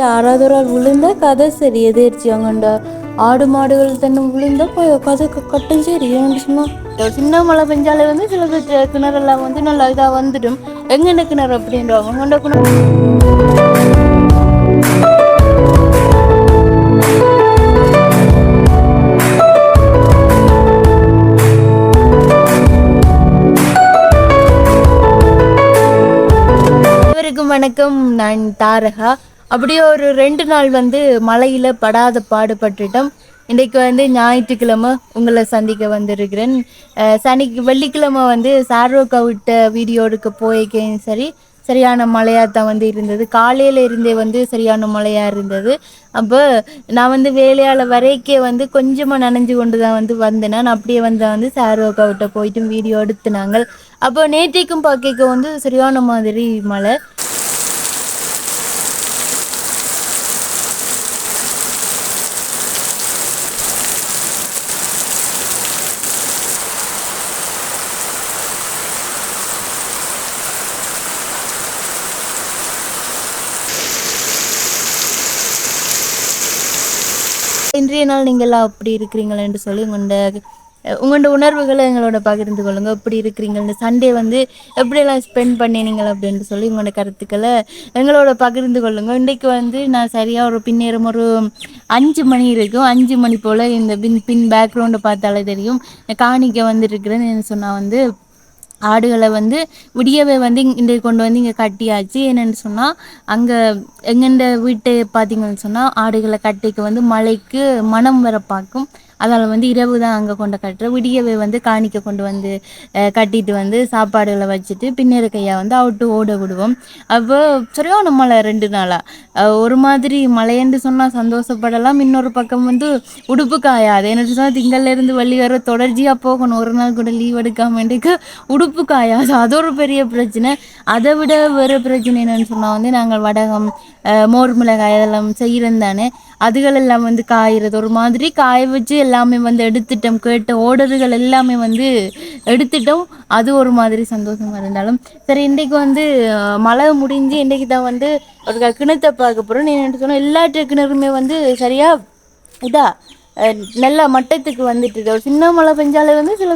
யாராவது ஒரு விழுந்தா கதை சரி எதிர்ச்சியாங்கண்டா ஆடு மாடுகள் தன்னை விழுந்தா போய் கதை கட்டும் சரி ஏன்னு சொன்னா சின்ன மழை பெஞ்சாலே வந்து சில கிணறு கிணறெல்லாம் வந்து நல்லா இதாக வந்துடும் எங்கென்ன கிணறு அப்படின்றவங்க கொண்ட கிணறு வணக்கம் நான் தாரகா. அப்படியே ஒரு ரெண்டு நாள் வந்து மழையில் படாத பாடுபட்டுட்டோம். இன்றைக்கு வந்து ஞாயிற்றுக்கிழமை உங்களை சந்திக்க வந்திருக்கிறேன். சனி வெள்ளிக்கிழமை வந்து சாரோக்கா விட்ட வீடியோ எடுக்க போயிருக்கேன். சரி சரியான மழையாக தான் வந்து இருந்தது. காலையில் இருந்தே வந்து சரியான மழையாக இருந்தது. அப்போ நான் வந்து வேலையால் வரைக்கே வந்து கொஞ்சமாக நனைஞ்சு கொண்டு தான் வந்து வந்தேன். நான் அப்படியே வந்து வந்து சாரோக்கா விட்ட போயிட்டு வீடியோ எடுத்துனாங்க அப்போ நேற்றைக்கும் பார்க்க வந்து சரியான மாதிரி மழை. இன்றைய நாள் நீங்களாம் அப்படி இருக்கிறீங்களேன்னு சொல்லி உங்களோட உங்களோட உணர்வுகளை எங்களோட பகிர்ந்து கொள்ளுங்க. எப்படி இருக்கிறீங்கன்னு சண்டே வந்து எப்படியெல்லாம் ஸ்பெண்ட் பண்ணினீங்கள் அப்படின்னு சொல்லி உங்களோட கருத்துக்களை எங்களோட பகிர்ந்து கொள்ளுங்க. இன்றைக்கு வந்து நான் சரியாக ஒரு பின்னேறம் ஒரு அஞ்சு மணி இருக்கும். அஞ்சு மணி போல் இந்த பின் பின் பேக்ரவுண்டை பார்த்தாலே தெரியும். காணிக்க வந்துருக்கிறேன்னு சொன்னால் வந்து ஆடுகளை வந்து விடியவே வந்து இங்கே கொண்டு வந்து இங்கே கட்டியாச்சு. என்னென்னு சொன்னால் அங்கே எங்கெண்ட வீட்டை பார்த்தீங்கன்னு சொன்னால் ஆடுகளை கட்டிக்கு வந்து மழைக்கு மனம் வர பார்க்கும். அதால் வந்து இரவு தான் அங்கே கொண்டு கட்டுற. விடியவே வந்து காணிக்க கொண்டு வந்து கட்டிட்டு வந்து சாப்பாடுகளை வச்சுட்டு பின்னர் கையா வந்து அவுட்டு ஓட விடுவோம். அப்போ சரியான மழை ரெண்டு நாளாக ஒரு மாதிரி மழைன்னு சொன்னால் சந்தோஷப்படலாம். இன்னொரு பக்கம் வந்து உடுப்பு காயாது. என்ன சொன்னால் திங்கள்லேருந்து வள்ளி வர தொடர்ச்சியாக போகணும். ஒரு நாள் கூட லீவ் எடுக்காமட்டுக்கு உடுப்பு காயாது. அது ஒரு பெரிய பிரச்சனை. அதை விட வேறு பிரச்சனை என்னென்னு சொன்னால் வந்து நாங்கள் வடகம் மோர் மிளகாய் அதெல்லாம் செய்கிறோம் தானே. அதுகள் எல்லாம் வந்து காய்கிறது ஒரு மாதிரி காய வச்சு எல்லாமே வந்து எடுத்துட்டோம். கேட்ட ஓர்டர்கள் எல்லாமே வந்து எடுத்துட்டோம். அது ஒரு மாதிரி சந்தோஷமாக இருந்தாலும் சரி இன்றைக்கு வந்து மழை முடிஞ்சு இன்றைக்கு தான் வந்து ஒரு கிணத்தை பார்க்க போகிறோம் நீ என்ன சொன்னால் எல்லா கிணறுமே வந்து சரியாக இதா? நல்லா மட்டத்துக்கு வந்துட்டு ஒரு சின்ன மழை பெஞ்சாலே வந்து சில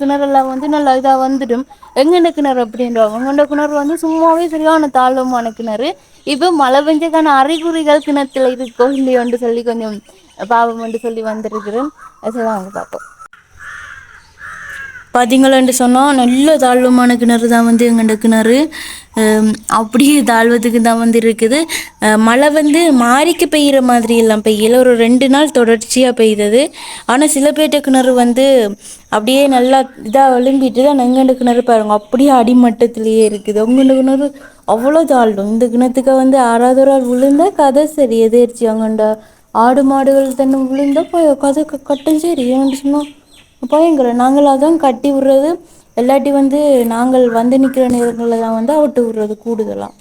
கிணறெல்லாம் வந்து நல்லா இதாக வந்துடும். எங்கெண்ட கிணறு அப்படின்றவங்க? எங்கெண்ட கிணறு வந்து சும்மாவே சரியான தாழ்வமான கிணறு. இப்போ மழை பெஞ்சக்கான அறிகுறிகள் கிணத்துல இருக்கோ இல்லையோன்னு சொல்லி கொஞ்சம் பாவம் என்று சொல்லி வந்திருக்கிறேன் சரி வாங்க பார்ப்போம். பார்த்தீங்களான்னு சொன்னால் நல்ல தாழ்வமான கிணறு தான் வந்து எங்கள்ட கிணறு. அப்படியே தாழ்வதுக்கு தான் வந்து இருக்குது. மழை வந்து மாறிக்கு பெய்கிற மாதிரி எல்லாம் பெய்யல. ஒரு ரெண்டு நாள் தொடர்ச்சியாக பெய்தது. ஆனால் சில பேர்ட்ட கிணறு வந்து அப்படியே நல்லா இதாக விளம்பிட்டு தான் எங்கள்ட கிணறு பாருங்க. அப்படியே அடிமட்டத்திலேயே இருக்குது. உங்கள்ட கிணறு அவ்வளோ தாழ்வும் இந்த கிணத்துக்கு வந்து ஆறாவது ஒரு ஆள் விழுந்தா கதை சரி. எதிர்ச்சி அங்கண்ட ஆடு மாடுகள் தன்னை விழுந்தா கதை கட்டும் சரி. ஏன்னு சொன்னால் பயங்கரம் நாங்கள் தான் கட்டி விடுறது. இல்லாட்டி வந்து நாங்கள் வந்து நிற்கிற நேரங்களில் தான் வந்து அவுட்டு விடுறது கூடுதலாக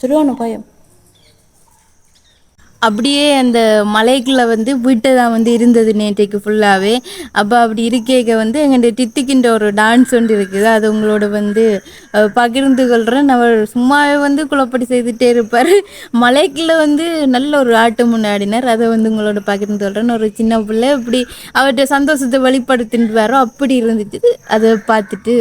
சரியான பயம் அப்படியே அந்த மலைக்குள்ளே வந்து வீட்டை தான் வந்து இருந்தது நேற்றைக்கு ஃபுல்லாகவே அப்போ அப்படி இருக்கேக்க வந்து எங்கள்கிட்ட டித்திக்கின்ற ஒரு டான்ஸ் ஒன்று இருக்குது. அது உங்களோட வந்து பகிர்ந்து கொள்கிறேன் அவர் சும்மாவே வந்து குழப்படி செய்துட்டே இருப்பார். மலைக்குள்ளே வந்து நல்ல ஒரு ஆட்டம் முன்னாடினார் அதை வந்து உங்களோட பகிர்ந்து கொள்கிறேன் ஒரு சின்ன பிள்ளை இப்படி அவர்கிட்ட சந்தோஷத்தை வெளிப்படுத்திட்டு வரோம் அப்படி இருந்துச்சு அதை பார்த்துட்டு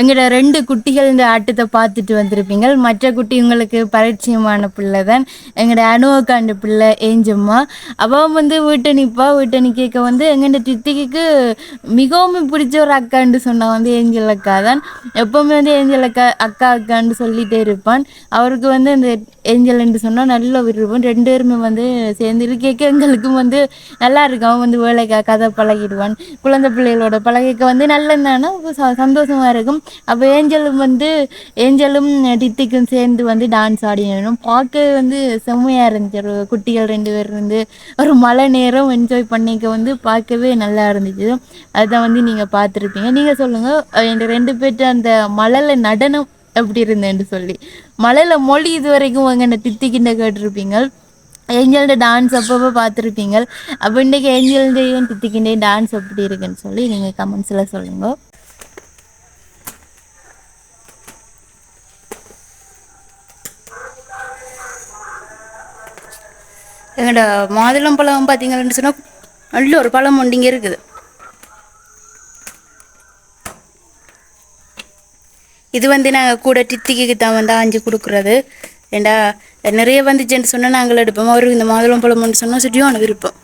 எங்களோட ரெண்டு குட்டிகள் இந்த ஆட்டத்தை பார்த்துட்டு வந்திருப்பீங்க மற்ற குட்டி உங்களுக்கு பரிட்சயமான பிள்ளை தான் எங்களோட அணுவக்காண்டு பிள்ளை ஏஞ்சம்மா. அவன் வந்து வீட்டை நிற்பா வீட்டை நிற்க வந்து எங்கள்ட சித்திக்கு மிகவும் பிடிச்ச ஒரு அக்கான்னு சொன்னான் வந்து ஏஞ்சல் அக்கா தான் எப்போவுமே வந்து ஏஞ்சல் அக்கா அக்கா அக்கான்னு சொல்லிகிட்டே இருப்பான். அவருக்கு வந்து அந்த ஏஞ்சல்ன்னு சொன்னால் நல்ல விருப்பம். ரெண்டு பேருமே வந்து சேர்ந்து கேட்க எங்களுக்கும் வந்து நல்லா இருக்கும். அவன் வந்து வேலைக்கா கதை பழகிடுவான். குழந்தை பிள்ளைகளோட பழகிக்க வந்து நல்லதானா சந்தோஷமாக இருக்கும். அப்போ ஏஞ்சலும் வந்து ஏஞ்சலும் டித்திக்கும் சேர்ந்து வந்து டான்ஸ் ஆடினோம். பார்க்க வந்து செம்மையாக இருந்துச்சு. ஒரு குட்டிகள் ரெண்டு பேர் வந்து ஒரு மழை நேரம் என்ஜாய் பண்ணிக்க வந்து பார்க்கவே நல்லா இருந்துச்சு. அதை வந்து நீங்கள் பார்த்துருப்பீங்க. நீங்கள் சொல்லுங்கள் என் ரெண்டு பேர்ட்ட அந்த மழையில் நடனம் எப்படி இருந்தேன்னு சொல்லி. மழையில் மொழி இது வரைக்கும் அங்கே தித்திக்கிட்ட கேட்டிருப்பீங்க. ஏஞ்சல்ட டான்ஸ் அப்பப்போ பார்த்துருப்பீங்க. அப்போ இன்றைக்கி ஏஞ்சல்டையும் தித்திக்கிண்டே டான்ஸ் எப்படி இருக்குன்னு சொல்லி நீங்கள் கமெண்ட்ஸில் சொல்லுங்கள் எங்களோட மாதுளம் பழம் பார்த்தீங்கன்னு சொன்னால் நல்ல ஒரு பழம் ஒன்று இங்கே இருக்குது. இது வந்து நாங்கள் கூட டித்திக்கு தான் வந்து ஆஞ்சு கொடுக்குறது. ஏண்டா நிறைய வந்துச்சுன்னு சொன்னால் நாங்கள் எடுப்போம். அவருக்கு இந்த மாதுளம் பழம்னு சொன்னால் சுற்றியும் விருப்பம்.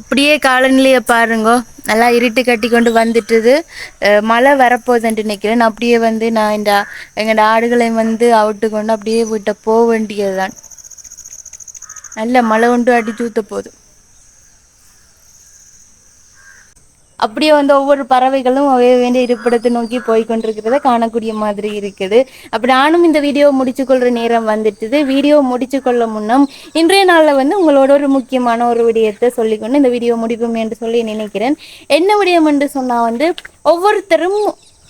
அப்படியே காலநிலையை பாருங்க. நல்லா இருட்டு கட்டி கொண்டு வந்துட்டுது. மழை வரப்போகுதுன்ட்டு நினைக்கிறேன். அப்படியே வந்து நான் இந்த எங்களோட ஆடுகளை வந்து அவுட்டு கொண்டு அப்படியே வீட்டை போக வேண்டியது தான் நல்ல மழை உண்டு அடிச்சு ஊற்ற போகுது அப்படியே வந்து ஒவ்வொரு பறவைகளும் வேண்டிய இருப்பிடத்தை நோக்கி போய் கொண்டிருக்கிறத காணக்கூடிய மாதிரி இருக்குது. அப்படி நானும் இந்த வீடியோ முடிச்சு நேரம் வந்துட்டுது. வீடியோ முடிச்சுக்கொள்ள முன்னம் இன்றைய நாளில் வந்து உங்களோட ஒரு முக்கியமான ஒரு விடயத்தை சொல்லிக்கொண்டு இந்த வீடியோ முடிப்போம் என்று சொல்லி நினைக்கிறேன். என்ன விடயம் என்று சொன்னால் வந்து ஒவ்வொருத்தரும்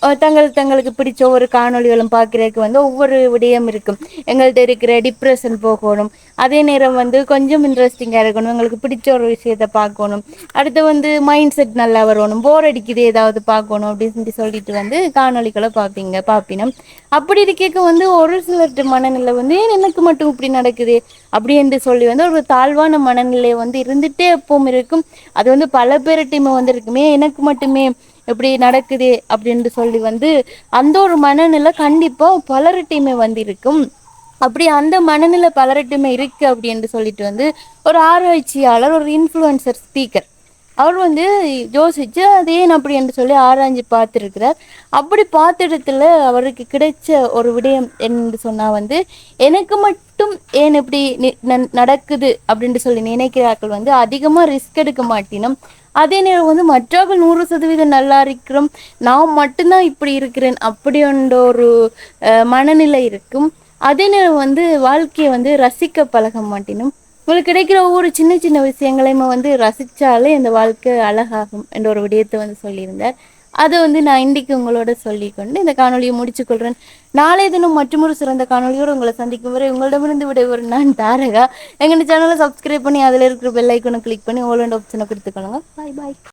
தங்கள் தங்களுக்கு பிடிச்ச ஒவ்வொரு காணொலிகளும் பார்க்குறதுக்கு வந்து ஒவ்வொரு விடயம் இருக்கும். எங்கள்கிட்ட இருக்கிற டிப்ரெஷன் போகணும். அதே நேரம் வந்து கொஞ்சம் இன்ட்ரெஸ்டிங்காக இருக்கணும். எங்களுக்கு பிடிச்ச ஒரு விஷயத்த பார்க்கணும். அடுத்து வந்து மைண்ட் செட் நல்லா வரணும். போர் அடிக்குது ஏதாவது பார்க்கணும் அப்படின்னு சொல்லிட்டு வந்து காணொலிகளை பார்ப்பீங்க பார்ப்பினோம். அப்படி இருக்க வந்து ஒரு சிலர் மனநிலை வந்து ஏன் எனக்கு மட்டும் இப்படி நடக்குது? அப்படி என்று சொல்லி வந்து ஒரு தாழ்வான மனநிலை வந்து இருந்துகிட்டே எப்பவும் இருக்கும். அது வந்து பல பேர்ட்டையுமே வந்து இருக்குமே எனக்கு மட்டுமே இப்படி நடக்குது அப்படின்னு சொல்லி வந்து அந்த ஒரு மனநிலை கண்டிப்பாக பலர்கிட்டையுமே வந்து இருக்கும் அப்படி அந்த மனநிலை பலர்கிட்டையுமே இருக்கு அப்படின்னு சொல்லிட்டு வந்து ஒரு ஆராய்ச்சியாளர் ஒரு இன்ஃப்ளூயன்சர் ஸ்பீக்கர் அவர் வந்து யோசிச்சு அது ஏன் அப்படி என்று சொல்லி ஆராய்ஞ்சு பார்த்துருக்கிறார். அப்படி பார்த்த இடத்துல அவருக்கு கிடைச்ச ஒரு விடயம் என்று சொன்னால் வந்து எனக்கு மட்டும் ஏன் இப்படி நடக்குது அப்படின்னு சொல்லி நினைக்கிறார்கள் வந்து அதிகமாக ரிஸ்க் எடுக்க மாட்டினோம். அதே நேரம் வந்து மற்றவர்கள் நூறு சதவீதம் நல்லா இருக்கிறோம். நான் மட்டும்தான் இப்படி இருக்கிறேன் அப்படி ஒரு மனநிலை இருக்கும். அதே நேரம் வந்து வாழ்க்கையை வந்து ரசிக்க பழக மாட்டினும். உங்களுக்கு கிடைக்கிற ஒவ்வொரு சின்ன சின்ன விஷயங்களையுமே வந்து ரசித்தாலே இந்த வாழ்க்கை அழகாகும் என்ற ஒரு விடயத்தை வந்து சொல்லியிருந்தார். அதை வந்து நான் இன்றைக்கு உங்களோட சொல்லிக்கொண்டு இந்த காணொலியை முடிச்சுக்கொள்கிறேன் நாளைய தினம் மற்றொரு சிறந்த காணொலியோடு உங்களை சந்திக்கும் வரை உங்களிடமிருந்து விடைபெற நான் தாரகா. எங்கள் சேனலை சப்ஸ்கிரைப் பண்ணி அதில் இருக்கிற பெல் ஐக்கனை கிளிக் பண்ணி ஓல் அண்ட் ஆப்ஷனை கொடுத்துக்கொள்ளுங்க பாய் பாய்